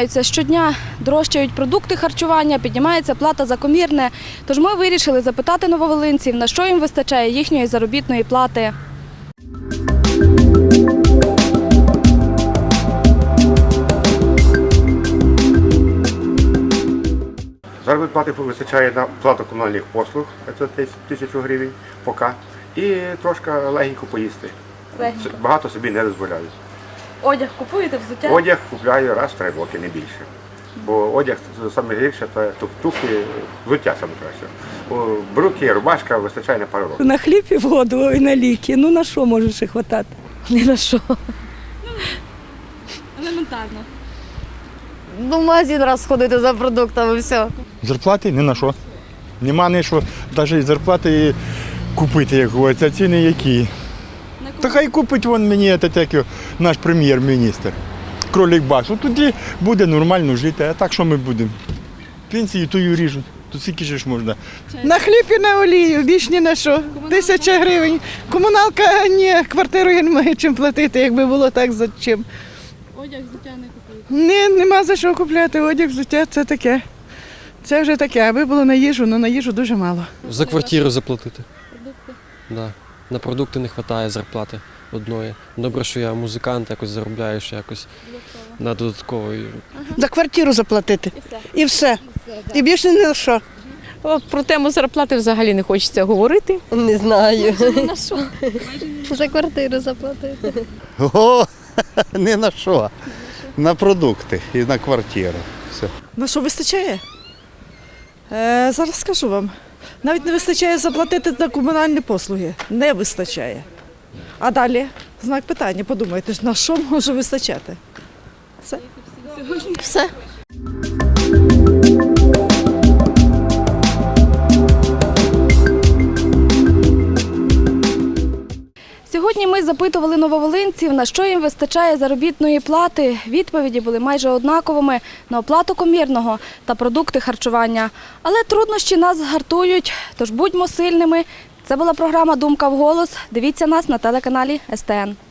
піднімаються щодня, дорожчають продукти харчування, піднімається плата за комірне. Тож ми вирішили запитати нововолинців, на що їм вистачає їхньої заробітної плати. Заробітної плати вистачає на плату комунальних послуг, це тисячу гривень поки, і трошки легенько поїсти. Це Багато собі не дозволяю. Одяг купуєте взуття? Одяг купляю раз в три роки, не більше. Бо одяг саме гірше, це туфлі, взуття саме краще. Бруки, рубашка вистачає на пару років. На хліб і воду, і на ліки. Ну на що може ще хватати? Ні на що. Елементарно. Ну, в магазин раз сходити за продуктами, все. Зарплати ні на що. Нема ні що, навіть зарплати купити, як говориться, ціни які. Та хай купить вон мені це, як його, наш прем'єр-міністр. Кролик баш. Ну тоді буде нормально жити, а так що ми будемо? Пенсію тую ріжуть. То скільки ж можна? На хліб і на олію, більш ні на що. Тисяча гривень. Комуналка ні, квартиру я не маю чим платити, якби було так за чим. Одяг взуття не купуєте. Ні, нема за що купляти. Одяг, взуття це таке. Це вже таке, аби було на їжу, але на їжу дуже мало. За квартиру заплатити. Да. На продукти не вистачає зарплати одної. Добре, що я музикант, якось заробляю ще якось на додатковий. За квартиру заплатити. І все. І більше ні на що. Про тему зарплати взагалі не хочеться говорити. Не знаю. На що? За квартиру заплатити. О, не на що. На продукти і на квартиру. Все. На що вистачає? Е, зараз скажу вам. Навіть не вистачає заплатити за комунальні послуги. Не вистачає. А далі знак питання, подумайте, на що може вистачати? Все. Все. Запитували нововолинців, на що їм вистачає заробітної плати. Відповіді були майже однаковими на оплату комірного та продукти харчування. Але труднощі нас згартують, тож будьмо сильними. Це була програма Думка в голос. Дивіться нас на телеканалі СТН.